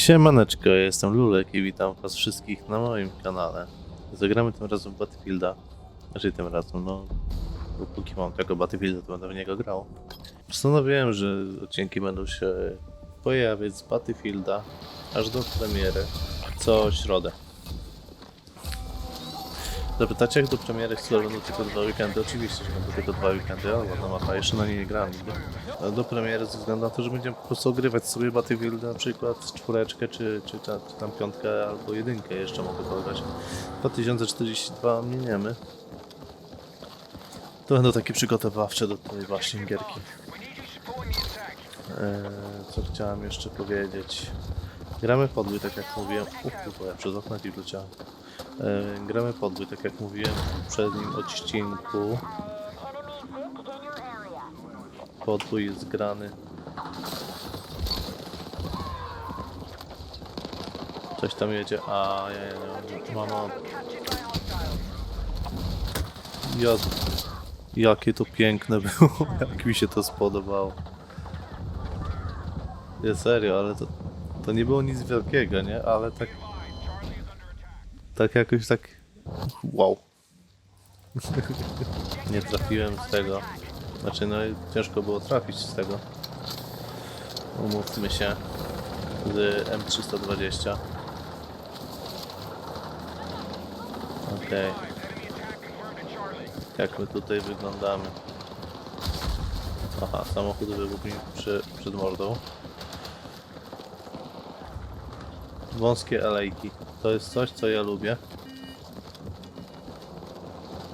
Siemaneczko, jestem Lulek i witam was wszystkich na moim kanale. Zagramy tym razem Battlefielda. Znaczy tym razem, no... bo Póki mam tego Battlefielda, to będę w niego grał. Postanowiłem, że odcinki będą się pojawiać z Battlefielda aż do premiery co środę. Zapytacie, jak do premiery chcę będą tylko dwa weekendy? Oczywiście, że będą tylko dwa weekendy, ale ładna mapa, jeszcze na niej nie grałem Do premiery ze względu na to, że będziemy po prostu ogrywać sobie Battlefield na przykład czwóreczkę, czy, czy, ta, czy tam piątkę, albo jedynkę jeszcze mogę pograć. 2042 miniemy. To będą takie przygotowawcze do tej właśnie gierki. Eee, co chciałem jeszcze powiedzieć? Gramy podbój, tak jak mówiłem. Bo ja przez okno ci wleciałem. Eee, gramy podbój, tak jak mówiłem w poprzednim odcinku. Podbój jest grany. Coś tam jedzie, a ja, ja, ja mama. Ja, jakie to piękne było, jak mi się to spodobało. Nie serio, ale to, to nie było nic wielkiego, nie? Ale tak. Tak jakoś tak. Wow. nie trafiłem z tego. Znaczy, no ciężko było trafić z tego. Umówmy się. Z M320. Okej. Jak my tutaj wyglądamy? Aha, samochód wybuchł mi przy, przed mordą. Wąskie alejki. To jest coś, co ja lubię.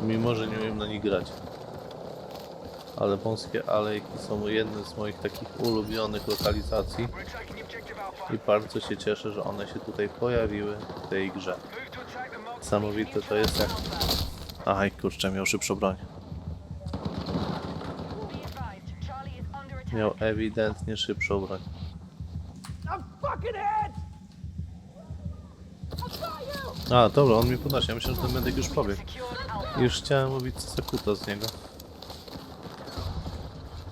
Mimo, że nie umiem na nich grać. Ale wąskie alejki są jednym z moich takich ulubionych lokalizacji. I bardzo się cieszę, że one się tutaj pojawiły w tej grze. Niesamowite to jest jak... Aj, kurczę, miał szybszą broń. Miał ewidentnie szybszą broń. A, dobra, on mi podnosi. Ja myślę, że ten medyk już pobiegł. Już chciałem mówić sekuta z niego.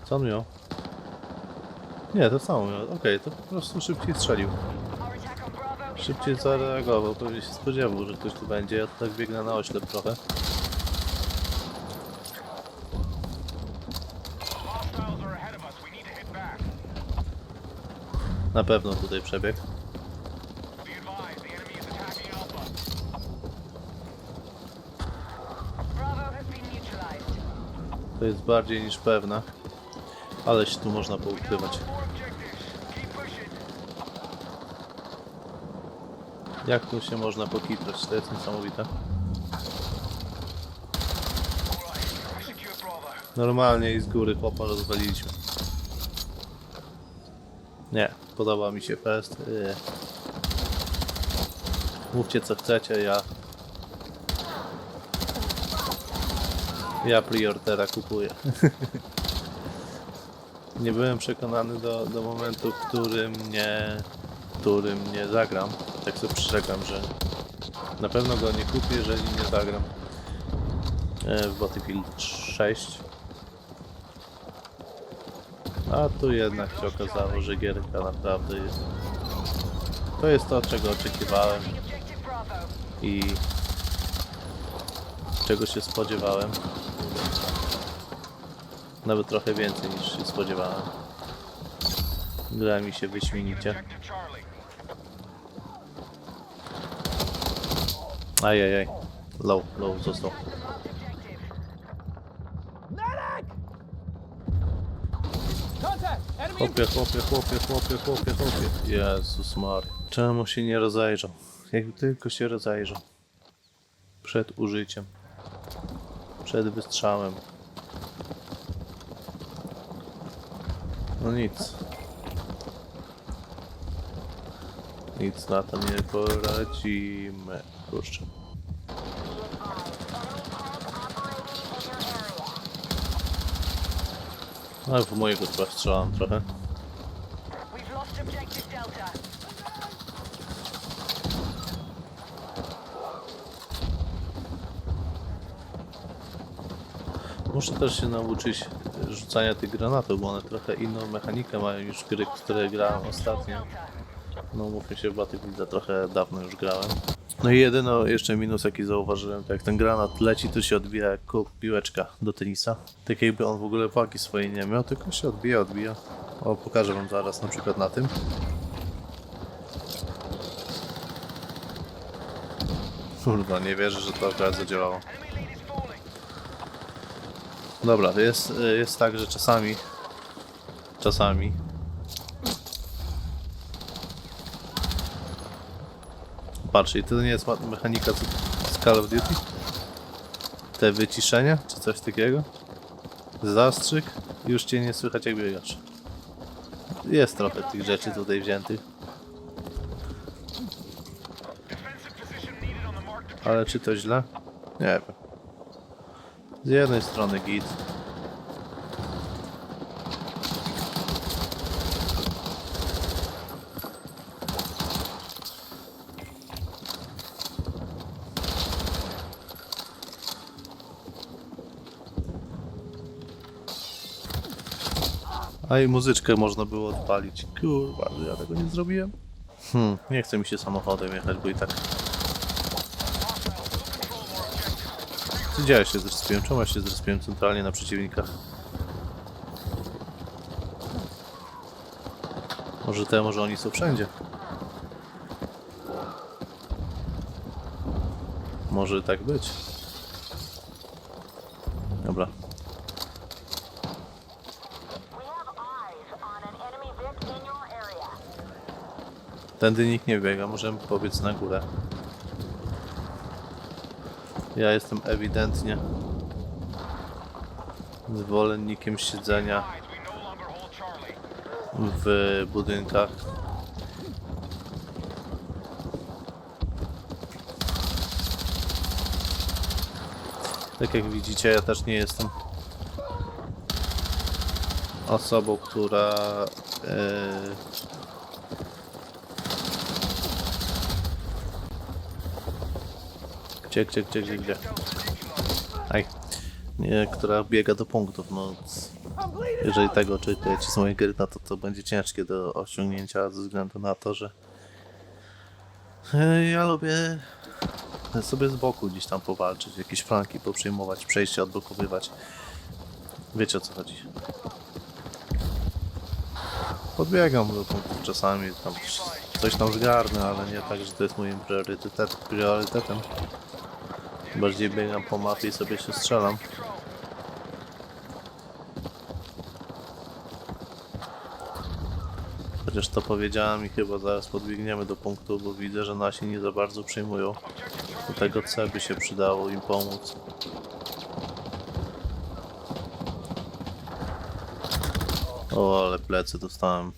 Co on miał? Nie, to samo miał. Okej, to po prostu szybciej strzelił. Szybciej zareagował. Pewnie się spodziewał, że ktoś tu będzie. Ja tak biegnę na oślep trochę. Na pewno tutaj przebieg. To jest bardziej niż pewne. Ale się tu można poukrywać. Jak tu się można pokitrać? To jest niesamowite. Normalnie i z góry chłopa rozwaliliśmy. Nie, podoba mi się fest. Yy. Mówcie co chcecie, ja... Ja preortera kupuję. nie byłem przekonany do, do momentu, w którym nie, którym nie zagram. Tak sobie przyrzekam, że na pewno go nie kupię, jeżeli nie zagram e, w Battlefield 6. A tu jednak się okazało, że gierka naprawdę jest. To jest to, czego oczekiwałem i czego się spodziewałem. Nawet trochę więcej niż się spodziewałem. Gra mi się wyśmienicie. Ajajaj. Low, low został. Chłopie, chłopie, chłopie, chłopie, chłopie, chłopie. Jezus Mary. Czemu się nie rozejrzał? Jakby tylko się rozejrzał. Przed użyciem. Przed wystrzałem. No nic. Nic na to nie poradzimy. Kurczę. Ale w mojego chyba strzelam trochę. Muszę też się nauczyć rzucania tych granatów, bo one trochę inną mechanikę mają niż gry, które grałem ostatnio. No mówmy się, Battlefielda trochę dawno już grałem. No i jedyno jeszcze minus jaki zauważyłem, to jak ten granat leci, to się odbija jak piłeczka do tenisa. Tak jakby on w ogóle wagi swojej nie miał, tylko się odbija, odbija. O, pokażę wam zaraz na przykład na tym. Kurwa, nie wierzę, że to akurat zadziałało. Dobra, jest, jest tak, że czasami czasami Patrz, i to nie jest mechanika z Call of Duty? Te wyciszenia, czy coś takiego? Zastrzyk, już cię nie słychać jak biegasz. Jest trochę tych rzeczy tutaj wziętych. Ale czy to źle? Nie wiem. Z jednej strony git. A i muzyczkę można było odpalić. Kurwa, że ja tego nie zrobiłem. Hmm, nie chce mi się samochodem jechać, bo i tak. Gdzie ja się zrespiłem? Czemu ja się zrespiłem centralnie na przeciwnikach? Może te, może oni są wszędzie. Może tak być. Dobra. Tędy nikt nie biega, możemy pobiec na górę. Ja jestem ewidentnie zwolennikiem siedzenia w budynkach. Tak jak widzicie, ja też nie jestem osobą, która e, Gdzie, gdzie, gdzie, gdzie, gdzie? Aj. Nie, która biega do punktów, no. Jeżeli tego oczekujecie z mojej gry, no to to będzie ciężkie do osiągnięcia ze względu na to, że ja lubię sobie z boku gdzieś tam powalczyć, jakieś flanki poprzyjmować, przejście odblokowywać. Wiecie o co chodzi. Podbiegam do punktów czasami, tam coś tam zgarnę, ale nie tak, że to jest moim priorytet, priorytetem. Bardziej biegam po mapie i sobie się strzelam. Chociaż to powiedziałem i chyba zaraz podbiegniemy do punktu, bo widzę, że nasi nie za bardzo przyjmują. Do tego C by się przydało im pomóc. O, ale plecy dostałem.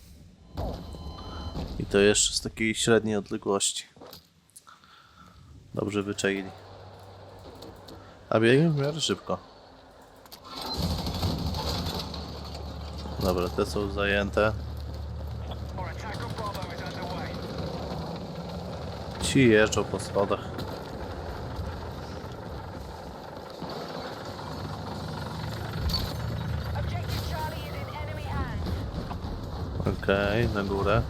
I to jeszcze z takiej średniej odległości. Dobrze wyczaili. A biegiem w miarę szybko. Dobra, te są zajęte. Ci jeżdżą po schodach. Okej, na górę.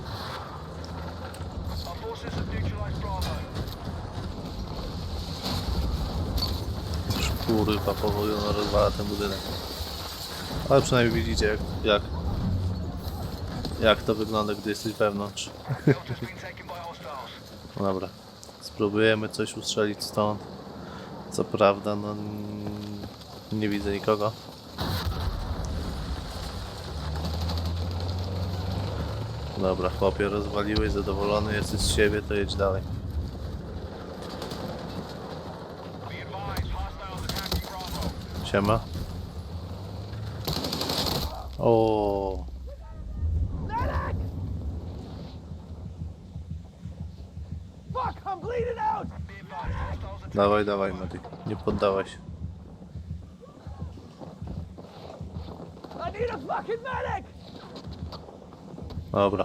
Już kurwa powoli ona rozwala ten budynek. Ale przynajmniej widzicie jak, jak, jak to wygląda, gdy jesteś wewnątrz. No dobra. Spróbujemy coś ustrzelić stąd. Co prawda, no nie widzę nikogo. Dobra, chłopie, rozwaliłeś, zadowolony jesteś z siebie, to jedź dalej. Siema. O, dawaj, dawaj, Mati. Nie poddawaj się. Dobra.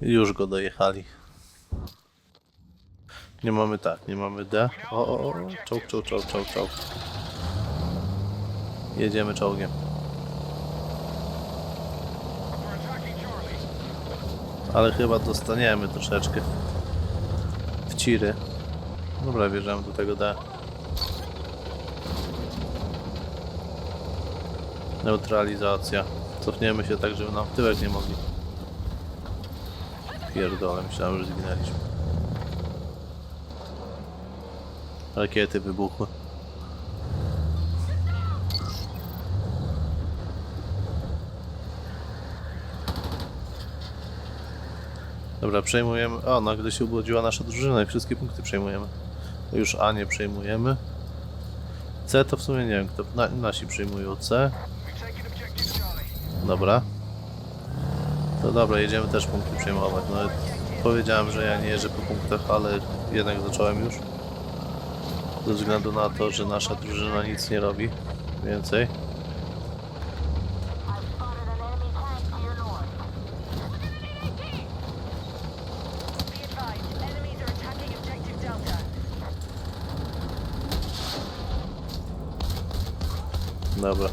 Już go dojechali. Nie mamy tak, nie mamy D. O, o, o, czołg, czołg, czołg, czołg, czołg. Jedziemy czołgiem. Ale chyba dostaniemy troszeczkę w ciry. Dobra, bierzemy do tego D. Neutralizacja. Cofniemy się tak, żeby nam w tyłek nie mogli. Pierdolę, myślałem, że zginęliśmy. Rakiety wybuchły. Dobra, przejmujemy. O, nagle się urodziła nasza drużyna i wszystkie punkty przejmujemy. Już A nie przejmujemy. C to w sumie nie wiem, kto. Na, nasi przyjmują C. Dobra. To dobra, jedziemy też punkty przejmować. No, powiedziałem, że ja nie jeżdżę po punktach, ale jednak zacząłem już. Ze względu na to, że nasza drużyna nic nie robi więcej. Dobra.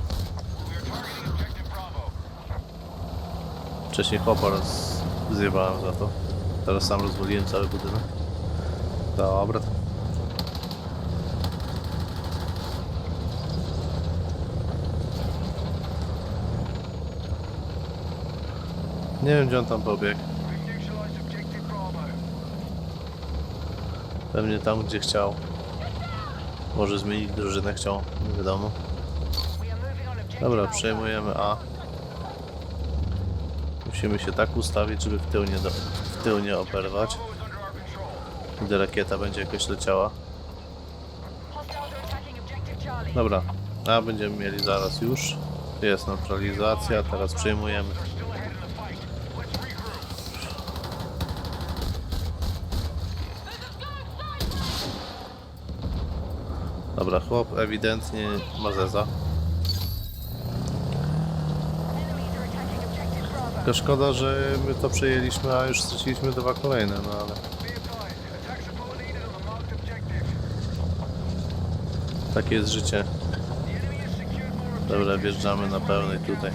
Wcześniej chłopa roz... zjebałem za to. Teraz sam rozwaliłem cały budynek. Dobra. Nie wiem gdzie on tam pobiegł. Pewnie tam gdzie chciał. Może zmienić drużynę chciał, nie wiadomo. Dobra, przejmujemy A. Musimy się tak ustawić, żeby w tył nie, do, w tył nie oberwać. Gdy rakieta będzie jakoś leciała. Dobra, A będziemy mieli zaraz już. Jest neutralizacja, teraz przejmujemy. Dobra, chłop ewidentnie ma zeza. Tylko szkoda, że my to przejęliśmy, a już straciliśmy dwa kolejne, no ale... Takie jest życie. Dobra, wjeżdżamy na pełnej tutaj.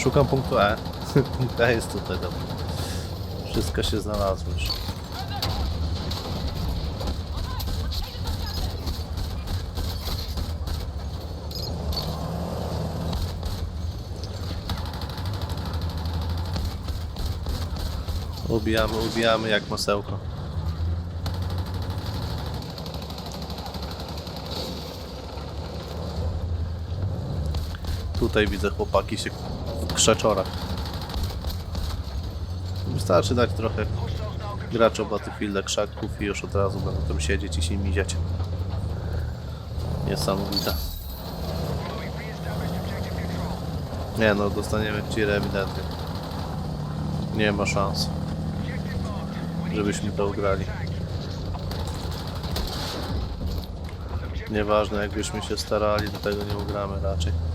Szukam punktu E. Punkt E jest tutaj, dobra. Wszystko się znalazło już. Ubijamy, ubijamy jak masełko. Tutaj widzę chłopaki się w krzaczorach. Wystarczy dać trochę graczom Battlefielda krzaków i już od razu będą tam siedzieć i się miziać. Niesamowite. Nie no, dostaniemy tirę ewidentnie. Nie ma szans, żebyśmy to ugrali. Nieważne jakbyśmy się starali, do tego nie ugramy raczej.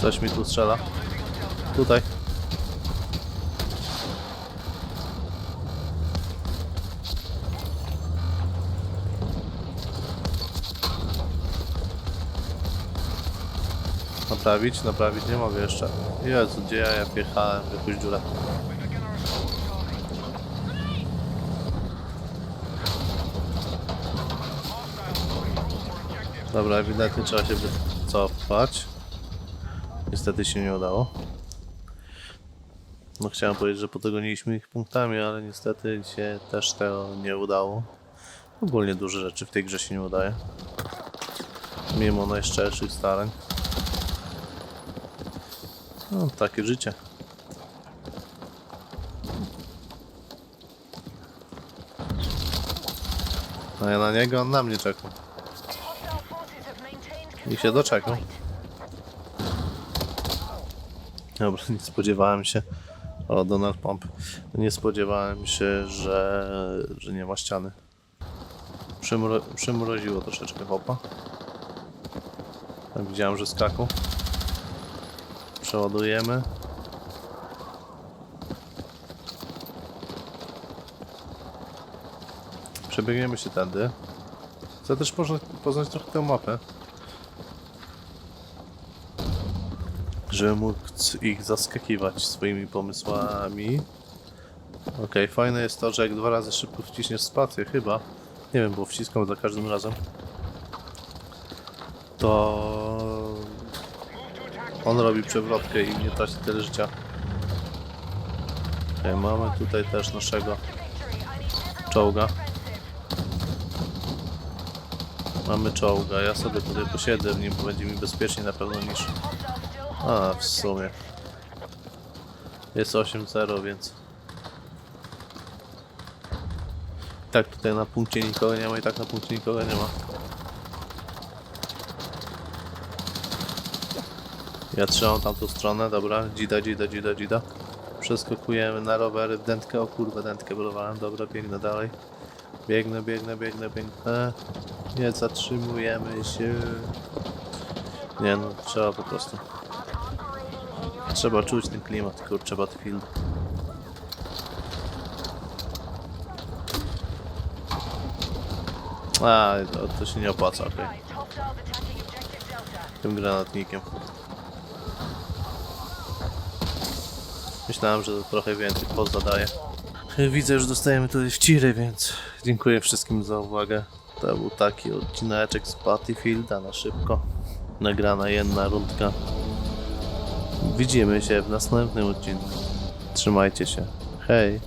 Coś mi tu strzela. Tutaj. Naprawić? Naprawić nie mogę jeszcze. Jezu, gdzie ja, ja wjechałem w jakąś dziurę. Dobra, ewidentnie trzeba się wycofać. Niestety się nie udało. No chciałem powiedzieć, że podogoniliśmy ich punktami, ale niestety się też to nie udało. Ogólnie duże rzeczy w tej grze się nie udaje. Mimo najszczerszych starań. No, takie życie. A ja na niego, on na mnie czekał. I się doczekał. Dobra, nie spodziewałem się. O, Donald Pump. Nie spodziewałem się, że, że nie ma ściany. Przymro przymroziło troszeczkę hopa. Tam widziałem, że skakał. Przeładujemy. Przebiegniemy się tędy. Chcę też poznać, poznać trochę tę mapę. Żeby móc ich zaskakiwać swoimi pomysłami. Okej, fajne jest to, że jak dwa razy szybko wciśniesz spację, chyba. Nie wiem, bo wciskam za każdym razem. To on robi przewrotkę i nie traci tyle życia. Okej, mamy tutaj też naszego czołga. Mamy czołga, ja sobie tutaj posiedzę w nim, bo będzie mi bezpieczniej na pewno niż... A, w sumie. Jest 8-0, więc... Tak, tutaj na punkcie nikogo nie ma i tak na punkcie nikogo nie ma. Ja trzymam tamtą stronę, dobra. Dzida, dzida, dzida, dzida. Przeskakujemy na rowery dętkę. O kurwa, dętkę bolowałem. Dobra, biegnę dalej. Biegnę, biegnę, biegnę, biegnę. Nie zatrzymujemy się. Nie no, trzeba po prostu. Trzeba czuć ten klimat, kurczę, Battlefield. A, to, to się nie opłaca, okej. Delta. Tym granatnikiem. Myślałem, że trochę więcej pozadaje. Widzę, już dostajemy tutaj wciry, więc dziękuję wszystkim za uwagę. To był taki odcineczek z Battlefielda na szybko. Nagrana jedna rundka. Widzimy się w następnym odcinku. Trzymajcie się. Hej!